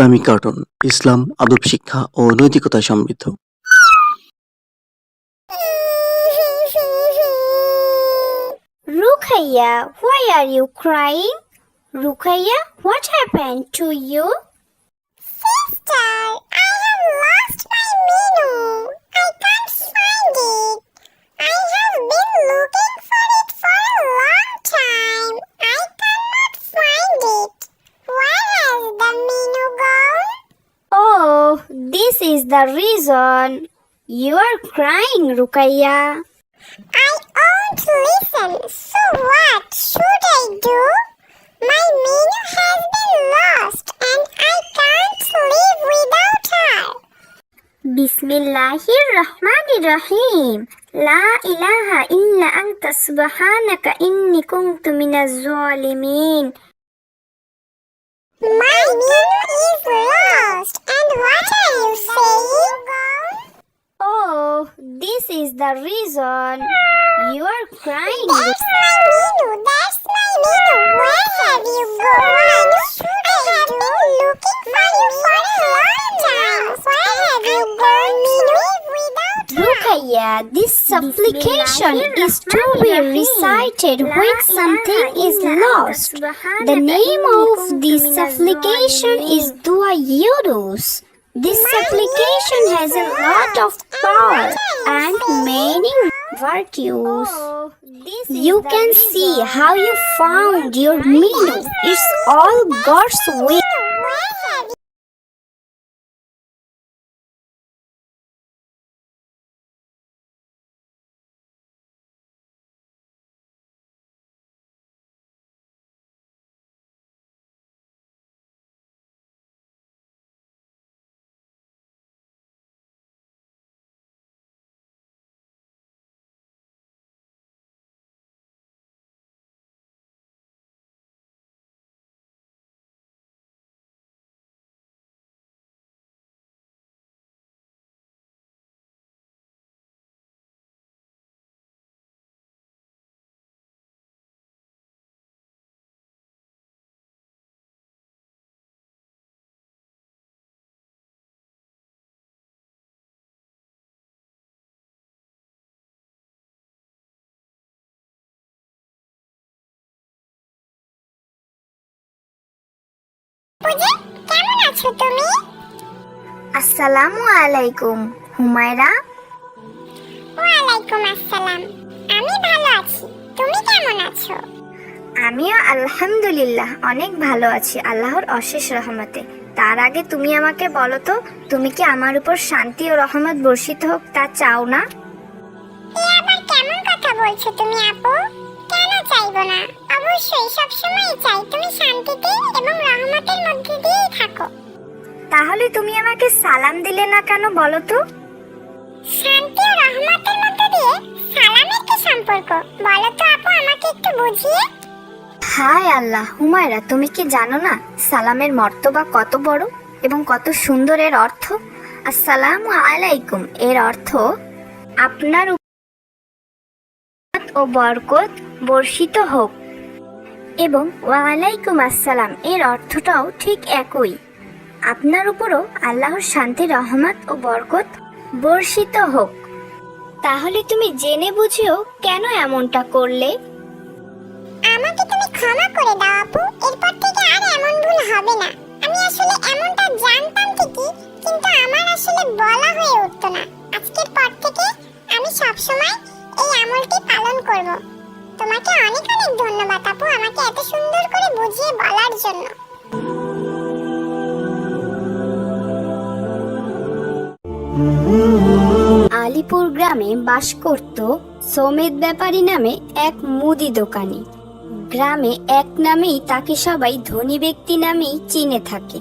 Islamic cartoon ইসলাম আদব শিক্ষা ও নৈতিকতায় সমৃদ্ধ Rukhaya, why are you crying? Rukhaya, what happened to you? Sister, I have lost my menu. I can't find it. I have been looking for it for a long time. I cannot find it. Where has the menu gone? Oh, this is the reason. You are crying, Rukaya. I won't listen. So what should I do? My menu has been lost and I can't live without her. Bismillahir Rahmanir Rahim. La ilaha illa anta subhanaka inni kuntu minaz zalimin. My menu is lost and what are you saying? Oh, this is the reason you are crying. That's my menu. That's my menu. Where have you gone? I have been looking for you for a long time. Where have you gone? Rukaya, this supplication is to be recited when something is lost. The name of this supplication is Dua Yudus. This supplication has a lot of power and many virtues. You can see how you found your menu. It's all God's will. কেমন আছো তুমি? আসসালামু আলাইকুম হুমায়রা। ওয়ালাইকুম আসসালাম। আমি ভালো আছি। তুমি কেমন আছো? আমিও আলহামদুলিল্লাহ অনেক ভালো আছি আল্লাহর অশেষ রহমতে। তার আগে তুমি আমাকে বলো তো তুমি কি আমার উপর শান্তি ও রহমত বর্ষিত হোক তা চাও না? আবার কেমন কথা বলছো তুমি আপু? চাইব না। অবশ্যই সবসময় চাই। তুমি শান্তিতে এবং রহমতের মধ্যে দিয়েই থাকো। তাহলে তুমি আমাকে সালাম দিলে না কেন বলো তো? শান্তি ও রহমতের মধ্যে দিয়ে সালামের কি সম্পর্ক? বলো তো আপু আমাকে একটু বুঝিয়ে। হায় আল্লাহ হুমায়রা তুমি কি জানো না সালামের মর্তবা কত বড় এবং কত সুন্দর এর অর্থ? আসসালামু আলাইকুম এর অর্থ আপনার ও বরকত বর্ষিত হোক। এবং ওয়ালাইকুম আসসালাম, এর অর্থটাও ঠিক একই। আপনার উপরও আল্লাহর শান্তি, রহমত ও বরকত বর্ষিত হোক। তাহলে তুমি জেনে বুঝেও কেন এমনটা করলে? আমাকে তুমি ক্ষমা করে দাও আপু, এরপর থেকে আর এমন ভুল হবে না। আমি আসলে এমনটা জানতাম ঠিকই, কিন্তু আমার আসলে বলা হয়ে উঠতো না। আজকের পর থেকে আমি সবসময় এই আমলটি পালন করব। তোমাকে অনেক অনেক ধন্যবাদ, আপু। আমাকে এত সুন্দর করে বুঝিয়ে বলার জন্য। আলিপুর গ্রামে বাস করত সমেত ব্যাপারী নামে এক মুদি দোকানি। গ্রামে এক নামেই তাকে সবাই ধনী ব্যক্তি নামেই চিনে থাকে।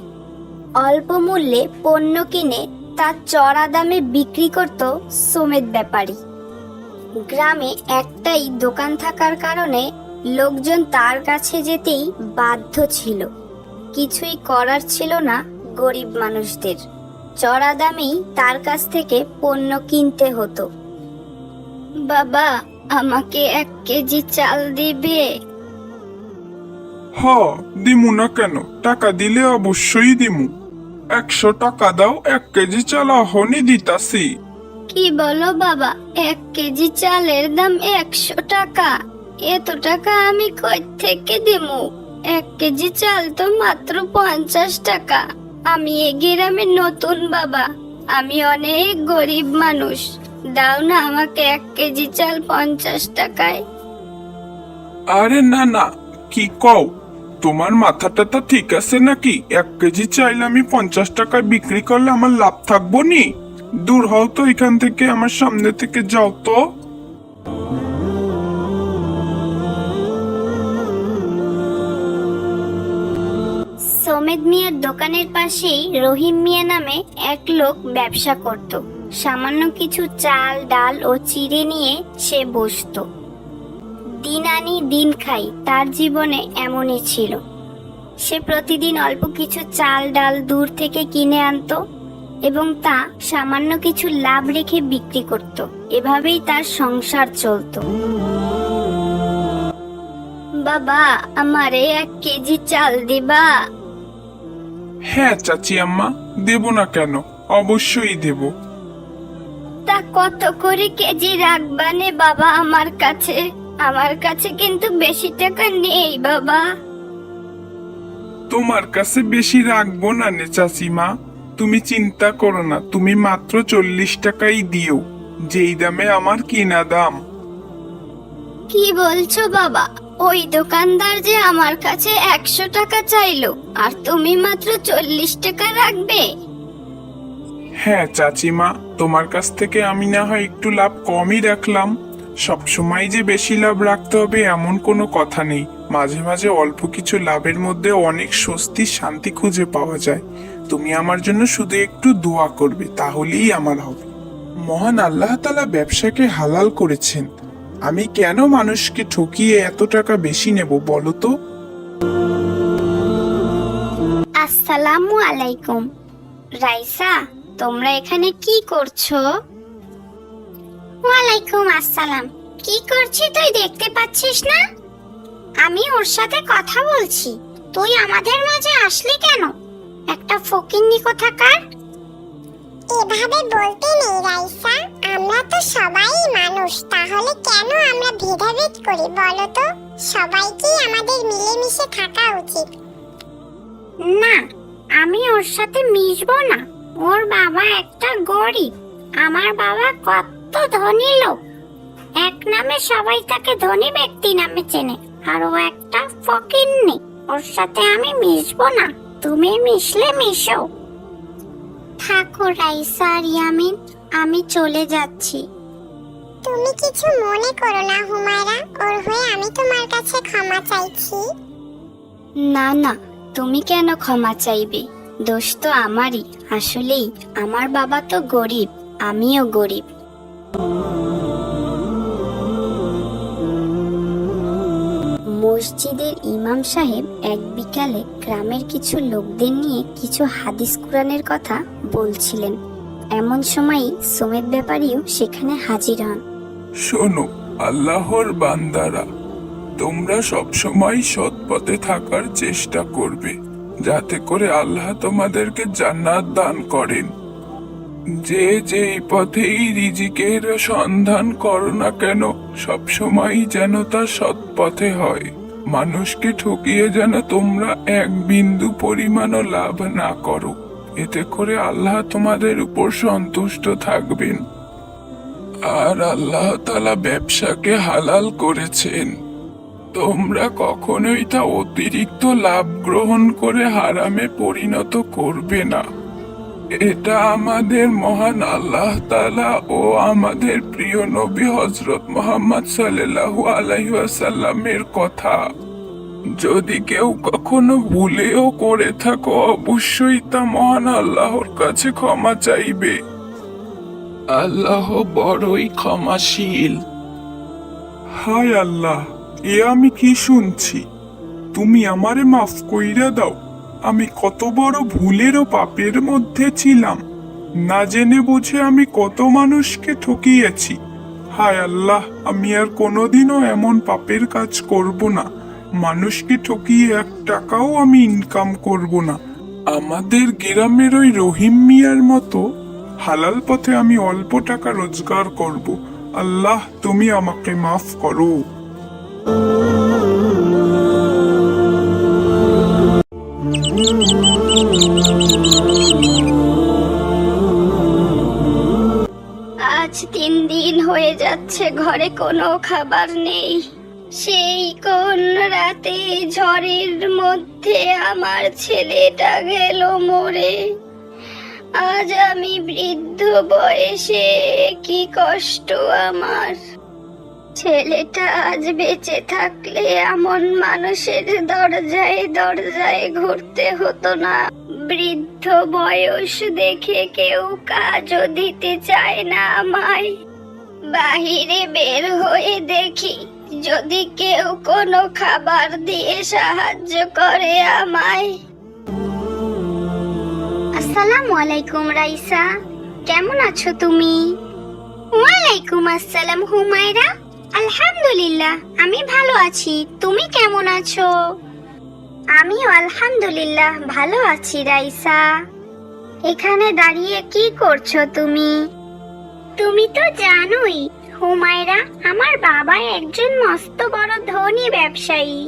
অল্প মূল্যে পণ্য কিনে তা চড়া দামে বিক্রি করত সমেত ব্যাপারী। গ্রামে একটাই দোকান থাকার কারণে লোকজন তার কাছে যেতেই বাধ্য ছিল। কিছুই করার ছিল না গরিব মানুষদের। চড়া দামেই তার কাছ থেকে পণ্য কিনতে হতো। বাবা, আমাকে এক কেজি চাল দিবে? হ, দিমু না কেন? টাকা দিলে অবশ্যই দিমু। একশো টাকা দাও, এক কেজি চাল হনি দিতাছি। কি বলো বাবা? এক কেজি চালের দাম একশো টাকা। এত টাকা আমি কই থেকে দেবো এক কেজি চাল তো মাত্র পঞ্চাশ টাকা। আমি এ গ্রামে নতুন বাবা। আমি অনেক গরিব মানুষ। দাও না আমাকে এক কেজি চাল পঞ্চাশ টাকায়। আরে না না, কি কও? তোমার মাথাটা তো ঠিক আছে নাকি? এক কেজি চাইলে আমি পঞ্চাশ টাকায় বিক্রি করলে আমার লাভ থাকব নি? দূর হও তো এখান থেকে, আমার সামনে থেকে যাও তো। সমেদ মিয়ার দোকানের পাশেই রহিম মিয়া নামে এক লোক ব্যবসা করত। সামান্য কিছু চাল, ডাল ও চিড়ে নিয়ে সে বসতো। দিন আনি দিন খাই, তার জীবনে এমনই ছিল। সে প্রতিদিন অল্প কিছু চাল, ডাল দূর থেকে কিনে আনতো। এবং তা সামান্য কিছু লাভ রেখে বিক্রি করত। এভাবেই তার সংসার চলতো। বাবা আমারে এক কেজি চাল দিবা? হ্যাঁ চাচি আম্মা দেব না কেন? অবশ্যই দেব। তা কত করে কেজি রাখবানে বাবা আমার কাছে? আমার কাছে কিন্তু বেশি টাকা নেই বাবা। তোমার কাছে বেশি রাখব না নে চাচিমা তুমি চিন্তা করো না তুমি মাত্র চল্লিশ টাকাই দিও। যেই দামে আমার কিনা দাম। কি বলছো বাবা? ওই দোকানদার যে আমার কাছে একশো টাকা চাইলো আর তুমি মাত্র চল্লিশ টাকা রাখবে? হ্যাঁ চাচিমা তোমার কাছ থেকে আমি না হয় একটু লাভ কমই রাখলাম। সব সময় যে বেশি লাভ রাখতে হবে এমন কোনো কথা নেই। মাঝে মাঝে অল্প কিছু লাভের মধ্যে অনেক স্বস্তি, শান্তি খুঁজে পাওয়া যায়। তুমি আমার জন্য শুধু একটু দোয়া করবে, তাহলেই আমার হবে। মহান আল্লাহ তালা ব্যবসাকে হালাল করেছেন। আমি কেন মানুষকে ঠকিয়ে এত টাকা বেশি নেব, বলো তো? আসসালামু আলাইকুম। রাইসা, তোমরা এখানে কি করছ? ওয়ালাইকুম আসসালাম। কি করছি তুই দেখতে পাচ্ছিস না? আমি ওর সাথে কথা বলছি। তুই আমাদের মাঝে আসলি কেন? একটা ফকিন্নি কোথাকার? এভাবে বলতে নেই রাইসা। আমরা তো সবাই মানুষ তাহলে কেন আমরা ভেদাভেদ করি বলো তো? সবাইকেই আমাদের মিলেমিশে থাকা উচিত। না আমি ওর সাথে মিশবো না। ওর বাবা একটা গরিব। আমার বাবা কত ধনী লোক। এক নামে সবাই তাকে ধনী ব্যক্তি নামে চেনে। আর ও একটা ফকিন্নি ওর সাথে আমি মিশবো না। তুমি মিশলে মিশো। থাকো রাইসা আর ইয়ামিন আমি চলে যাচ্ছি। তুমি কিছু মনে করো না হুমায়রা। ওর হয়ে আমি তোমার কাছে ক্ষমা চাইছি। না না তুমি কেন ক্ষমা চাইবে? দোষ তো আমারই। আসলেই আমার বাবা তো গরিব আমিও গরিব। মসজিদের ইমাম সাহেব এক বিকালে গ্রামের কিছু লোকদের নিয়ে কিছু হাদিস কোরআনের কথা বলছিলেন। এমন সময়ই সোমেদ ব্যাপারীও সেখানে হাজির হন। শোনো, আল্লাহর বান্দারা, তোমরা সবসময় সৎ পথে থাকার চেষ্টা করবে, যাতে করে আল্লাহ তোমাদেরকে জান্নাত দান করেন। যে যে পথেই রিজিকের সন্ধান করো না কেন সবসময় যেন তা সৎ পথে হয়। মানুষকে ঠকিয়ে যেন তোমরা এক বিন্দু পরিমাণও লাভ না করো। এতে করে আল্লাহ তোমাদের উপর সন্তুষ্ট থাকবেন। আর আল্লাহ তালা ব্যবসাকে হালাল করেছেন। তোমরা কখনোই তা অতিরিক্ত লাভ গ্রহণ করে হারামে পরিণত করবে না। এটা আমাদের মহান আল্লাহ তালা ও আমাদের প্রিয় নবী হজরত মোহাম্মদ সাল্লাল্লাহু আলাইহি ওয়াসাল্লামের কথা। যদি কেউ কখনো ভুলেও করে থাকো, অবশ্যই তা মহান আল্লাহর কাছে ক্ষমা চাইবে। আল্লাহ বড়ই ক্ষমাশীল। হায় আল্লাহ, এ আমি কি শুনছি? তুমি আমারে মাফ কইরা দাও। আমি কত বড় ভুলের ও পাপের মধ্যে ছিলাম। না জেনে বুঝে আমি কত মানুষকে ঠকিয়েছি। হায় আল্লাহ, আমি আর কোনোদিনও এমন পাপের কাজ করব না। মানুষকে ঠকিয়ে এক টাকাও আমি ইনকাম করব না। আমাদের গ্রামের ওই রহিম মিয়ার মতো হালাল পথে আমি অল্প টাকা রোজগার করব। আল্লাহ, তুমি আমাকে মাফ করো। যাচ্ছে ঘরে কোনো খাবার নেই। সেই কোন রাতে ঝড়ের মধ্যে আমার ছেলেটা গেল মরে। আজ আমি বৃদ্ধ বয়সে, কি কষ্ট আমার। ছেলেটা আজ বেঁচে থাকলে এমন মানুষের দরজায় দরজায় ঘুরতে হতো না। বৃদ্ধ বয়স দেখে কেউ কাজও দিতে চায় না আমায়। বাহিরে বের হয়ে দেখি যদি কেউ কোনো খাবার দিয়ে সাহায্য করে আমায়। আসসালামু আলাইকুম, রাইসা। কেমন আছো তুমি? ওয়ালাইকুম আসসালাম, হুমায়রা। আলহামদুলিল্লাহ, আমি ভালো আছি। তুমি কেমন আছো? আমিও আলহামদুলিল্লাহ, ভালো আছি, রাইসা। এখানে দাঁড়িয়ে কি করছ তুমি? তুমি তো জানোই, হুমায়রা আমার বাবা একজন মস্ত বড় ধনী ব্যবসায়ী।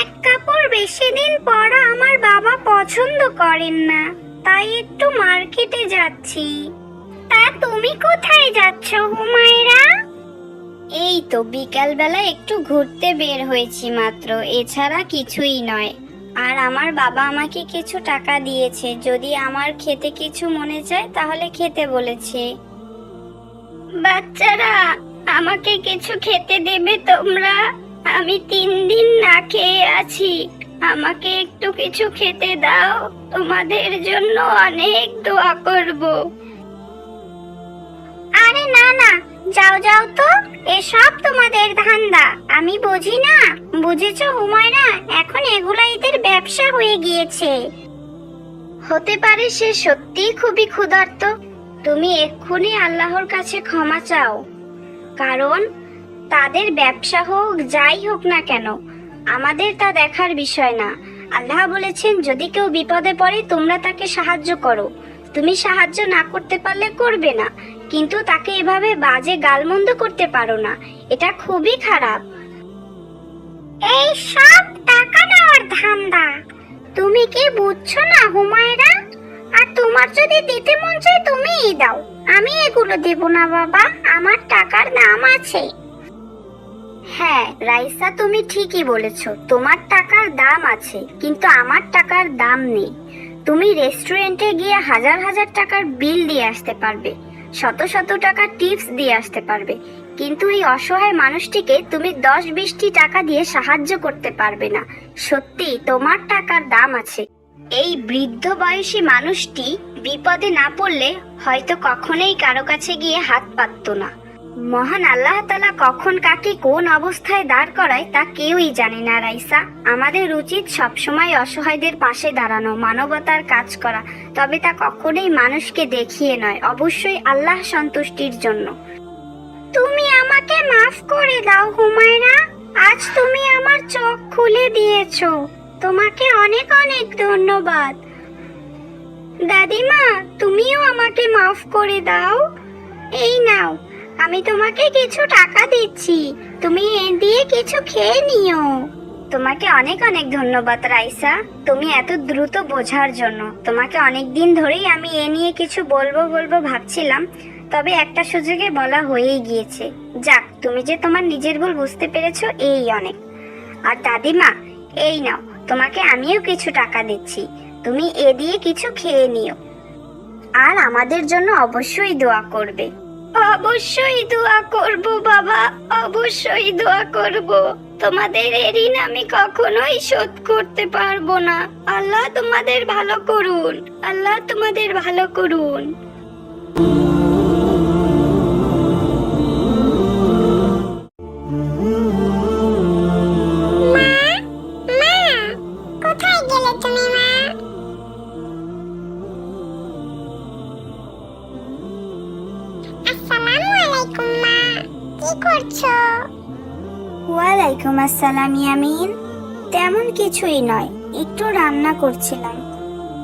এক কাপড় বেশি দিন পরা আমার বাবা পছন্দ করেন না, তাই একটু মার্কেটে যাচ্ছি। তা তুমি কোথায় যাচ্ছ, হুমায়রা? এই তো বিকালবেলা একটু ঘুরতে বের হয়েছি মাত্র, এছাড়া কিছুই নয়। আর আমার বাবা আমাকে কিছু টাকা দিয়েছে, যদি আমার খেতে কিছু মনে চায় তাহলে খেতে বলেছে। বাচ্চারা আমাকে কিছু খেতে দেবে তোমরা? আমি তিন দিন না খেয়ে আছি। আমাকে একটু কিছু খেতে দাও। তোমাদের জন্য অনেক দোয়া করব। আরে না না যাও যাও তো। এসব তোমাদের ধান্দা। আমি বুঝি না। বুঝেছ হুমায়রা? এখন এগুলা এদের ব্যবসা হয়ে গিয়েছে। হতে পারে সে সত্যিই খুবই ক্ষুধার্ত। তুমি এক্ষুনি আল্লাহর কাছে ক্ষমা চাও। কারণ তাদের ব্যবসা হোক, যাই হোক না কেন, আমাদের তা দেখার বিষয় না। আল্লাহ বলেছেন, যদি কেউ বিপদে পড়ে, তোমরা তাকে সাহায্য করো। তুমি সাহায্য না করতে পারলে করবে না, কিন্তু তাকে এভাবে বাজে গালমন্দ করতে পারো না। এটা খুবই খারাপ। এই সব টাকা দেওয়ার ধান্দা। তুমি কি বুঝছ না, হুমায়রা? আর তোমার যদি দিতে মন চায় তুমিই দাও। আমি এগুলো দেব না বাবা, আমার টাকার দাম আছে। হ্যাঁ রাইসা, তুমি ঠিকই বলেছ, তোমার টাকার দাম আছে, কিন্তু আমার টাকার দাম নেই। তুমি রেস্টুরেন্টে গিয়ে হাজার হাজার টাকার বিল দিয়ে আসতে পারবে, শত শত টাকার টিপস দিয়ে আসতে পারবে, কিন্তু এই অসহায় মানুষটিকে তুমি দশ বিশটি টাকা দিয়ে সাহায্য করতে পারবে না। সত্যি তোমার টাকার দাম আছে। এই বৃদ্ধ বয়সী মানুষটি বিপদে না পড়লে হয়তো কখনোই কারও কাছে গিয়ে হাত পাতত না। মহান আল্লাহ তালা কখন কাকে কোন অবস্থায় দাঁড় করায় তা কেউই জানে না, রাইসা। আমাদের উচিত সবসময় অসহায়দের পাশে দাঁড়ানো, মানবতার কাজ করা। তবে তা কখনোই মানুষকে দেখিয়ে নয়, অবশ্যই আল্লাহ সন্তুষ্টির জন্য। তুমি আমাকে মাফ করে দাও, হুমায়রা। আজ তুমি আমার চোখ খুলে দিয়েছ। তোমাকে অনেক অনেক ধন্যবাদ। দাদিমা, তুমিও আমাকে মাফ করে দাও। এই নাও, আমি তোমাকে কিছু টাকা দিচ্ছি। তুমি এ দিয়ে কিছু খেয়ে নিও। তোমাকে অনেক অনেক ধন্যবাদ, রাইসা। তুমি এত দ্রুত বোঝার জন্য। তোমাকে অনেক দিন ধরেই আমি এ নিয়ে কিছু বলব বলব ভাবছিলাম, তবে একটা সুযোগে বলা হয়েই গিয়েছে। যাক, তুমি যে তোমার নিজের ভুল বুঝতে পেরেছ, এই অনেক। আর দাদিমা, এই নাও তোমাকে আমিও কিছু টাকা দিচ্ছি। তুমি এ দিয়ে কিছু খেয়ে নিও। আর আমাদের জন্য অবশ্যই দোয়া করবে। অবশ্যই দোয়া করব, বাবা, অবশ্যই দোয়া করব। তোমাদের ঋণ আমি কখনোই শোধ করতে পারব না। আল্লাহ তোমাদের ভালো করুন। আল্লাহ তোমাদের ভালো করুন। কি করছ? ওয়ালাইকুম আসসালাম ইয়ামিন। তেমন কিছুই নয় একটু রান্না করছিলাম।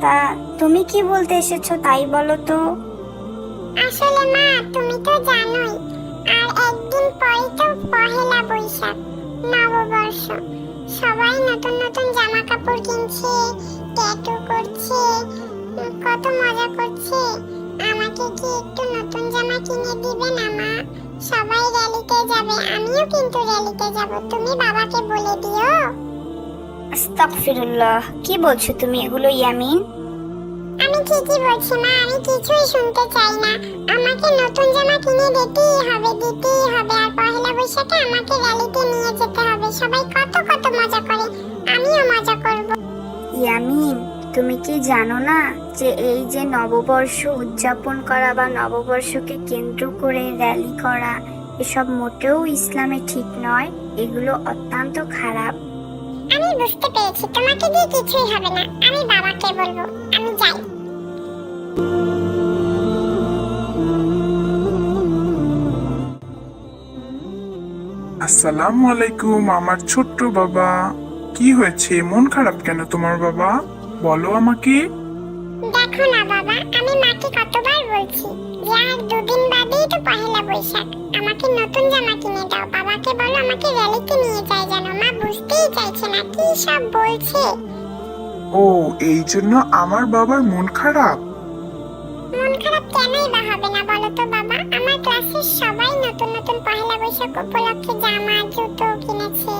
তা তুমি কি বলতে এসেছ তাই বলো তো। আসলে মা তুমি তো জানোই আর একদিন পরেই তো পহেলা বৈশাখ নববর্ষ। সবাই নতুন নতুন জামা কাপড় কিনছে ট্যাটু করছে কত মজা করছে। আমাকে কি একটু নতুন জামা কিনে দিবে না মা? সবাই র্যালিতে যাবে আমিও কিন্তু র্যালিতে যাব তুমি বাবাকে বলে দিও। আস্তাগফিরুল্লাহ কি বলছো তুমি এগুলো ইয়ামিন? আমি ঠিকই বলছি মা আমি কিছুই শুনতে চাই না। আমাকে নতুন জামা কিনে দিতেই হবে দিতেই হবে আর পহেলা বৈশাখে আমাকে র্যালিতে নিয়ে যেতে হবে। সবাই কত কত মজা করে আমিও মজা করব। ইয়ামিন তুমি কি জানো না যে এই যে নববর্ষ উদযাপন করা বা নববর্ষকে কেন্দ্র করে র্যালি করা এসব মোটেও ইসলামে ঠিক নয়? এগুলো অত্যন্ত খারাপ। আমি বুঝতে পেরেছি তোমাকে দিয়ে কিছুই হবে না। আমি বাবাকে বলব আমি যাই। আসসালামু আলাইকুম আমার ছোট্ট বাবা। কি হয়েছে? মন খারাপ কেন তোমার বাবা? বলো আমাকে। দেখো না বাবা আমি মাকে কতবার বলছি যে আর দুদিন বাদেই তো পহেলা বৈশাখ। আমাকে নতুন জামা কিনে দাও। বাবাকে বলো আমাকে র্যালিতে নিয়ে যায় যেন। মা বুঝতেই চাইছে না কি সব বলছে। ও এই জন্য আমার বাবার মন খারাপ? মন খারাপ কেনই বা হবে না বলো তো বাবা? আমার ক্লাসের সবাই নতুন নতুন পহেলা বৈশাখ উপলক্ষে জামা জুতো কিনেছে।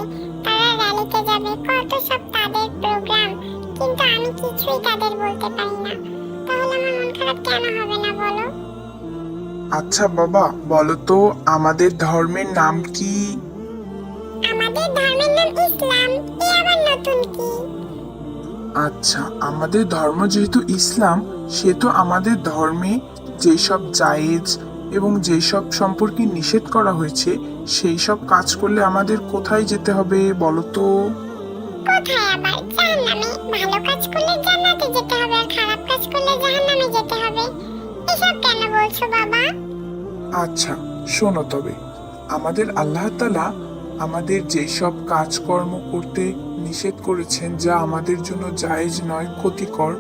তারা র্যালিতে যাবে। কত সব তাদের প্রোগ্রাম কিন্তু আমি কিছুই তাদের বলতে পারি না। তাহলে আমার মন খারাপ কেন হবে না বলো? আচ্ছা বাবা বলো তো আমাদের ধর্মের নাম কি? আমাদের ধর্মের নাম ইসলাম এ আবার নতুন কি? আচ্ছা আমাদের ধর্ম যেহেতু ইসলাম সেহেতু আমাদের ধর্মে যেসব জায়েজ এবং যেসব সম্পর্কে নিষেধ করা হয়েছে সেই সব কাজ করলে আমাদের কোথায় যেতে হবে বলো তো? আচ্ছা শোনো তবে। আমাদের আল্লাহ তালা আমাদের যেসব কাজকর্ম করতে নিষেধ করেছেন যা আমাদের জন্য জায়েজ নয়, ক্ষতিকর,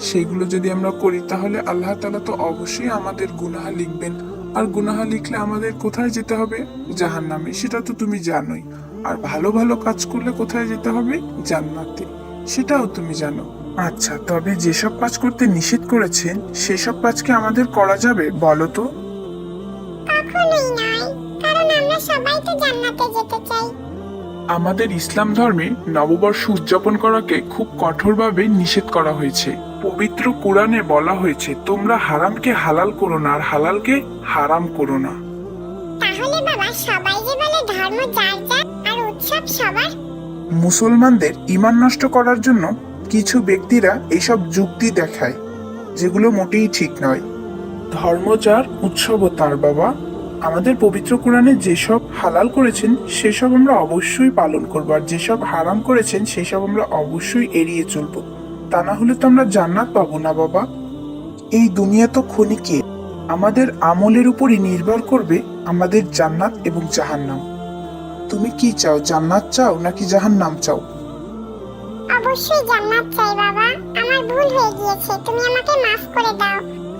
সেগুলো যদি আমরা করি, তাহলে আল্লাহ তালা তো অবশ্যই আমাদের গুনাহা লিখবেন। আর গুনাহা লিখলে আমাদের কোথায় যেতে হবে? জাহান নামে সেটা তো তুমি জানোই। আর ভালো ভালো কাজ করলে কোথায় যেতে হবে? জান্নাতে। সেটাও তুমি জানো। আচ্ছা তবে যেসব কাজ করতে নিষেধ করেছেন সেসব কাজকে আমাদের করা যাবে বলো তো? কখনোই নয় কারণ আমরা সবাই তো জান্নাতে যেতে চাই। আমাদের ইসলাম ধর্মে নববর্ষ উদযাপন করাকে খুব কঠোরভাবে নিষেধ করা হয়েছে। পবিত্র কোরআনে বলা হয়েছে তোমরা হারামকে হালাল করো না আর হালালকে হারাম করো না। তাহলে বাবা সবাই যে বলে ধর্ম যার যার সবার? মুসলমানদের ইমান নষ্ট করার জন্য কিছু ব্যক্তিরা এইসব যুক্তি দেখায়, যেগুলো মোটেই ঠিক নয়। ধর্ম যার, উৎসব তার বাবা। আমাদের পবিত্র কোরআনে যেসব হালাল করেছেন, সেসব আমরা অবশ্যই পালন করব, আর যেসব হারাম করেছেন, সেসব আমরা অবশ্যই এড়িয়ে চলব। তা না হলে তো আমরা জান্নাত পাবো না, বাবা। এই দুনিয়া তো ক্ষণিকে আমাদের আমলের উপরই নির্ভর করবে আমাদের জান্নাত এবং জাহান্নাম। তুমি কি চাও, জান্নাত চাও নাকি জাহান্নাম চাও? অবশ্যই জান্নাত চাই, বাবা। আমার ভুল হয়ে গিয়েছে, তুমি আমাকে মাফ করে দাও।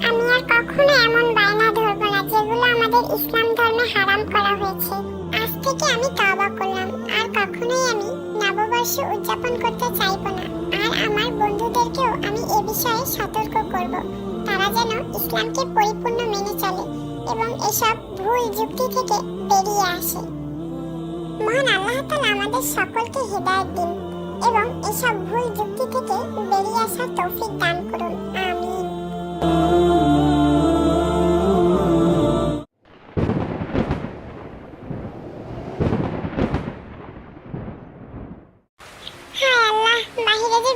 আমি আর কখনো এমন বায়না ধরবো না, যেগুলো আমাদের ইসলাম ধর্মে হারাম করা হয়েছে। আজ থেকে আমি তওবা করলাম, আর কখনোই আমি নববর্ষ উদযাপন করতে চাইব না। আর আমার বন্ধুদেরকেও আমি এ বিষয়ে সতর্ক করব। তারা যেন ইসলামকে পরিপূর্ণ মেনে চলে এবং এসব ভুল যুক্তি থেকে বেরিয়ে আসে। মহান আল্লাহ তাআলা আমাদের সকলকে হেদায়েত দিন এবং এসব ভুল যুক্তি থেকে বেরিয়ে আসার তৌফিক দান করুন। আমিন।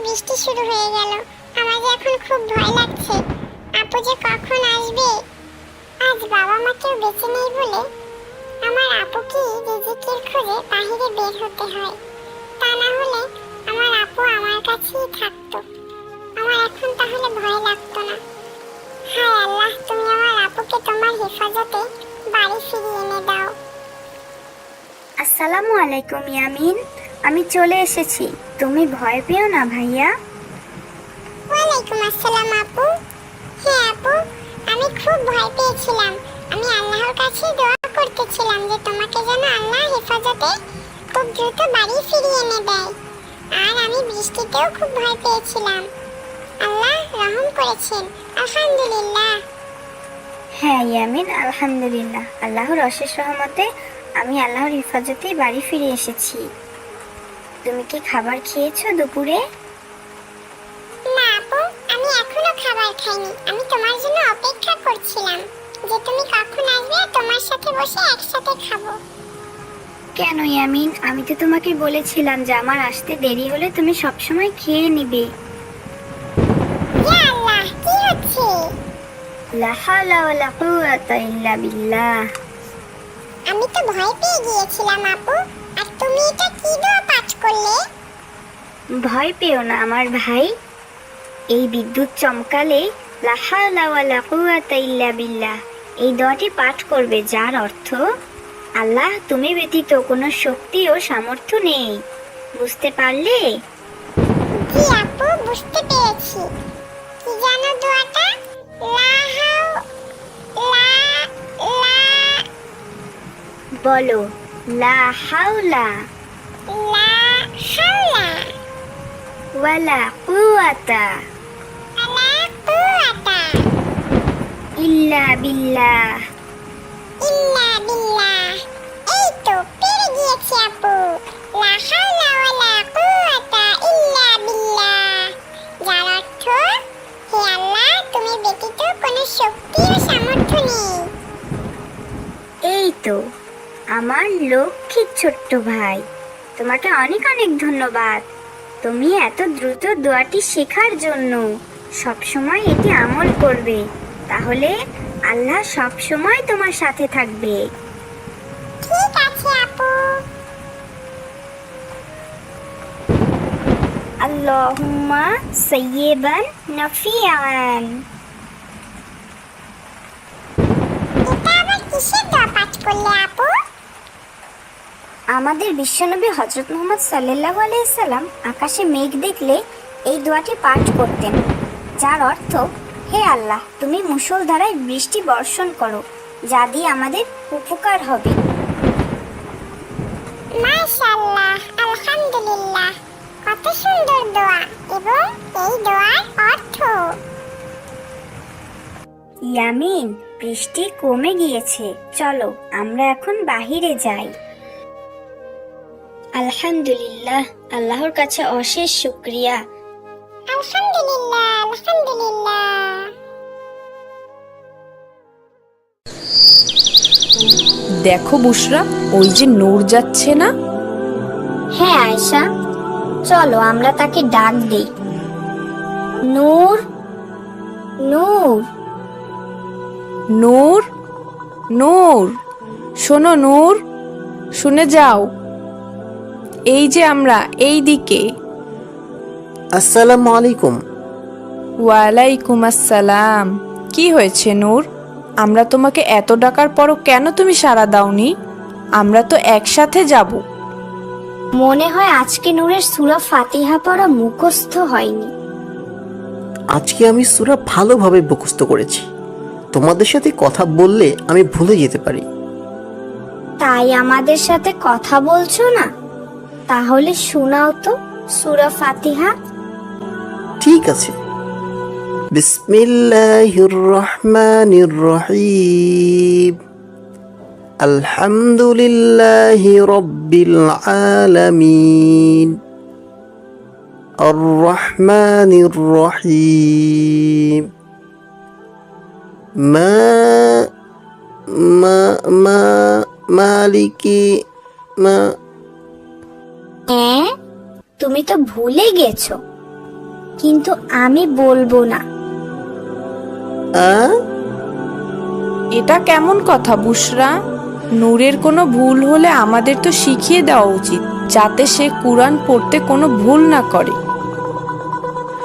বৃষ্টি শুরু হয়ে গেল, আমার এখন খুব ভয় লাগছে। আপু যে কখন আসবে? আজ বাবা মাকেও বেঁচে নেই বলে রিজিকের খোঁজে বাহিরে বের হতে হয়? তা না হলে আমার আপু আমার কাছেই থাকতো। আমার এখন তাহলে ভয় লাগতো না। হায় আল্লাহ তুমি আমার আপুকে তোমার হেফাজতে বাড়ি ফিরিয়ে এনে দাও। আসসালামু আলাইকুম ইয়ামিন। আমি চলে এসেছি। তুমি ভয় পেও না ভাইয়া। ওয়ালাইকুম আসসালাম আপু। হ্যাঁ আপু আমি খুব ভয় পেয়েছিলাম। আমি আল্লাহর কাছে দোয়া করতেছিলাম যে তোমাকে যেন আল্লাহ হেফাজতে খুব দ্রুত বাড়ি ফিরিয়ে এনে দেয়। আর আমি বৃষ্টিতেও খুব ভয় পেয়েছিলাম। আল্লাহ রহম করেছেন। আলহামদুলিল্লাহ। হ্যাঁ ইয়ামিন আলহামদুলিল্লাহ। আল্লাহর অশেষ রহমতে আমি আল্লাহর হেফাজতেই বাড়ি ফিরে এসেছি। তুমি কি খাবার খেয়েছো দুপুরে? না আপু আমি এখনও খাবার খাইনি। আমি তোমার জন্য অপেক্ষা করছিলাম। যে তুমি কখন আসবে তোমার সাথে বসে একসাথে খাব। কেন ইয়ামিন? আমি তো তোমাকে বলেছিলাম যে আমার আসতে দেরি হলে তুমি সবসময় খেয়ে নিবে। লা হাওলা ওয়ালা কুওয়াতা ইল্লা বিল্লাহ। আমি তো ভয় পেয়ে গিয়েছিলাম আপু আর তুমি এটা কি দোয়া পাঠ করলে? ভয় পেও না আমার ভাই। এই বিদ্যুৎ চমকালে লা হাওলা ওয়ালা কুওয়াতা ইল্লা বিল্লাহ। এই দোয়াটি পাঠ করবে যার অর্থ আল্লাহ তুমি ব্যতীত কোনো শক্তি ও সামর্থ্য নেই। বুঝতে পারলে? জি আপু বুঝতে পেরেছি। কি জানো দোয়াটা? লা হাও লা লা। বলো লা হাওলা। লা হাওলা। ওয়ালা কুওয়াতা লা কুওয়াতা ইল্লা বিল্লাহ। ইল্লা বিল্লাহ। এই তো পেরে গিয়েছি আপু। লা হাওলা ওয়ালা কুওয়াতা ইল্লা বিল্লাহ। যার অর্থ হে আল্লাহ তুমি ব্যতীত কোনো শক্তি ও সামর্থ্য নেই। এই তো আমার লক্ষ্মীর ছোট্ট ভাই তোমাকে অনেক অনেক ধন্যবাদ। তুমি এত দ্রুত দোয়াটি শেখার জন্য সবসময় এটি আমল করবে। তাহলে আল্লাহ সবসময় তোমার সাথে থাকবে। ঠিক আছে আপু। আল্লাহুম্মা সাইয়্যিবান আপু? আমাদের বিশ্বনবী হজরত মোহাম্মদ সাল্লাল্লাহু আলাইহি সাল্লাম আকাশে মেঘ দেখলে এই দোয়াটি পাঠ করতেন যার অর্থ হে আল্লাহ তুমি মুষলধারায় বৃষ্টি বর্ষণ করো যা দিয়ে আমাদের উপকার হবে। মাশাআল্লাহ আলহামদুলিল্লাহ। কত সুন্দর দোয়া এবং এই দোয়ার অর্থ। ইয়ামিন বৃষ্টি কমে গিয়েছে চলো আমরা এখন বাহিরে যাই। আলহামদুলিল্লাহ আল্লাহর কাছে অশেষ শুক্রিয়া। আলহামদুলিল্লাহ আলহামদুলিল্লাহ। দেখো বুসরা ওই যে নূর যাচ্ছে না? হ্যাঁ আয়শা। চলো আমরা তাকে ডাক দেই। নূর নূর। নূর নূর। শোনো নূর শুনে যাও। এই যে আমরা এই দিকে। আসসালামু আলাইকুম। ওয়ালাইকুম আসসালাম। কি হয়েছে নূর? আমরা তোমাকে এত ডাকার পরও কেন তুমি সাড়া দাওনি? আমরা তো একসাথে যাব। মনে হয় আজকে নূরের সুরা ফাতিহা পড়া মুখস্থ হয়নি। আজকে আমি সুরা ভালোভাবে মুখস্থ করেছি। তোমাদের সাথে কথা বললে আমি ভুলে যেতে পারি। তাই আমাদের সাথে কথা বলছো না? তাহলে শোনাও তো সুরা ফাতিহা ঠিক আছে। বিসমিল্লাহির রহমানির রহিম আলহামদুলিল্লাহি রব্বিল আলামিন। আর রহমানির রহিম মা মা মা, মালিকি, মা। হ্যাঁ তুমি তো ভুলে গেছো। কিন্তু আমি বলব না। আ? এটা কেমন কথা বুসরা? নূরের কোনো ভুল হলে আমাদের তো শিখিয়ে দেওয়া উচিত যাতে সে কোরআন পড়তে কোনো ভুল না করে।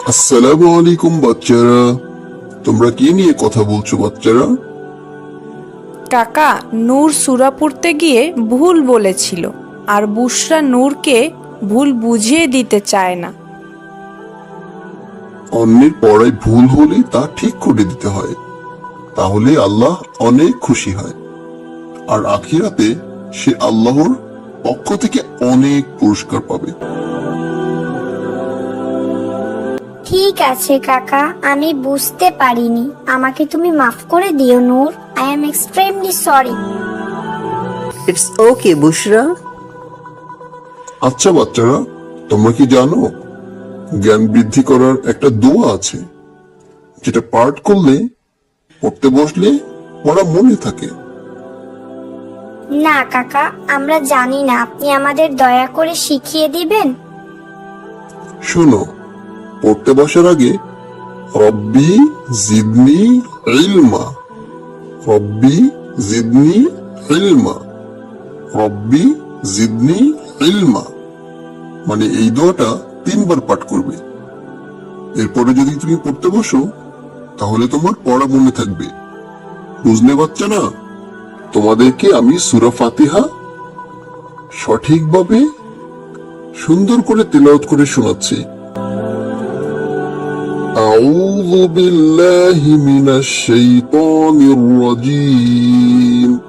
আসসালামু আলাইকুম বাচ্চারা। তোমরা কি নিয়ে কথা বলছো বাচ্চারা? কাকা নূর সুরা পড়তে গিয়ে ভুল বলেছিল আর বুসরা নূরকে ভুল বুঝিয়ে দিতে চায় না। অন্যের পড়ায় ভুল হলে তা ঠিক করে দিতে হয়। তাহলে আল্লাহ অনেক খুশি হয়। আর আখিরাতে সে আল্লাহর পক্ষ থেকে অনেক পুরস্কার পাবে। ঠিক আছে কাকা আমি বুঝতে পারিনি। আমাকে তুমি মাফ করে দিও Noor. I am extremely sorry it's okay Bushra আচ্ছা বাচ্চারা তোমরা কি জানো জ্ঞান বৃদ্ধি করার একটা দোয়া আছে যেটা পাঠ করলে পড়তে বসলে পড়া মনে থাকে। না কাকা আমরা জানি না। আপনি আমাদের দয়া করে শিখিয়ে দিবেন? শোনো পড়তে বসার আগে রব্বি জিদনি ইলমা। রব্বি জিদনি ইলমা। রব্বি জিদনি ইলমা। মানে এই দোয়াটা তিনবার পাঠ করবে। এরপরে যদি তুমি পড়তে বসো, তাহলে তোমার পড়া মনে থাকবে। বুঝলে পারছ না তোমাদেরকে আমি সুরা ফাতিহা সঠিকভাবে সুন্দর করে তেলাওত করে শোনাচ্ছি। আউযু বিল্লাহি মিনাশ শাইতানির রাজীম।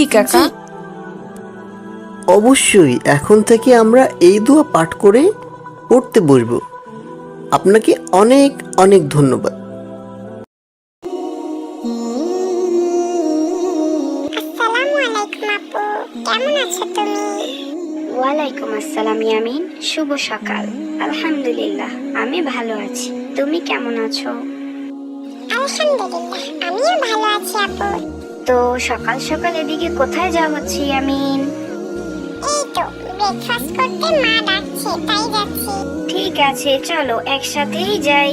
জি। কাকা। অবশ্যই এখন থেকে আমরা এই দোয়া পাঠ করে পড়তে বসবো। আপনাকে অনেক অনেক ধন্যবাদ। আসসালামু আলাইকুম আপু কেমন আছো তুমি? ওয়ালাইকুম আসসালাম ইয়ামিন। শুভ সকাল। আলহামদুলিল্লাহ আমি ভালো আছি। তুমি কেমন আছো? আলহামদুলিল্লাহ আমিও ভালো আছি আপু। তো সকাল সকাল এদিকে কোথায় যাওয়া হচ্ছে ইয়ামিন এই তো ব্রেকফাস্ট করতে মা ডাকছে তাই যাচ্ছি। ঠিক আছে চলো একসাথেই যাই।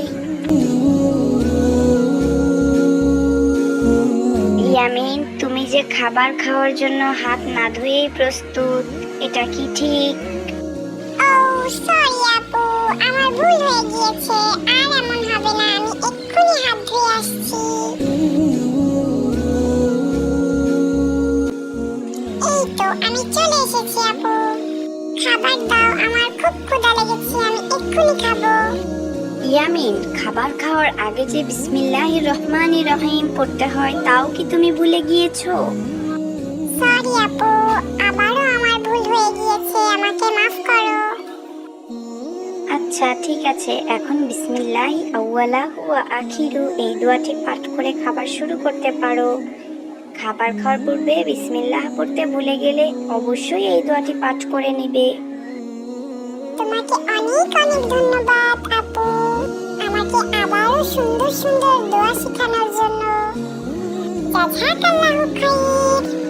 ইয়ামিন তুমি যে খাবার খাওয়ার জন্য হাত না ধুয়েই প্রস্তুত এটা কি ঠিক? ও সরি আপু আমার ভুল হয়ে গিয়েছে আর এমন হবে না আমি এক্ষুনি হাত ধুয়ে আসছি। আমি চলে এসেছি, আপু। খাবার দাও, আমার খুব ক্ষুধা লেগেছে, আমি এক্ষুনি খাব। ইয়ামিন, খাবার খাওয়ার আগে যে বিসমিল্লাহির রহমান রহিম পড়তে হয়, তাও কি তুমি ভুলে গিয়েছো? সরি, আপু, আবারও আমার ভুল হয়ে গিয়েছে, আমাকে মাফ করো। আচ্ছা ঠিক আছে, এখন বিসমিল্লাহ আউয়ালা ওয়া আখিরু, এই দোয়াটি পাঠ করে খাবার শুরু করতে পারো। খাবার খাওয়ার পূর্বে বিসমিল্লাহ পড়তে ভুলে গেলে অবশ্যই এই দোয়াটি পাঠ করে নিবে। তোমাকে অনেক অনেক ধন্যবাদ, আপু। আমাকে আবারও সুন্দর সুন্দর দোয়া শেখানোর জন্য। জাযাকাল্লাহু খাইর।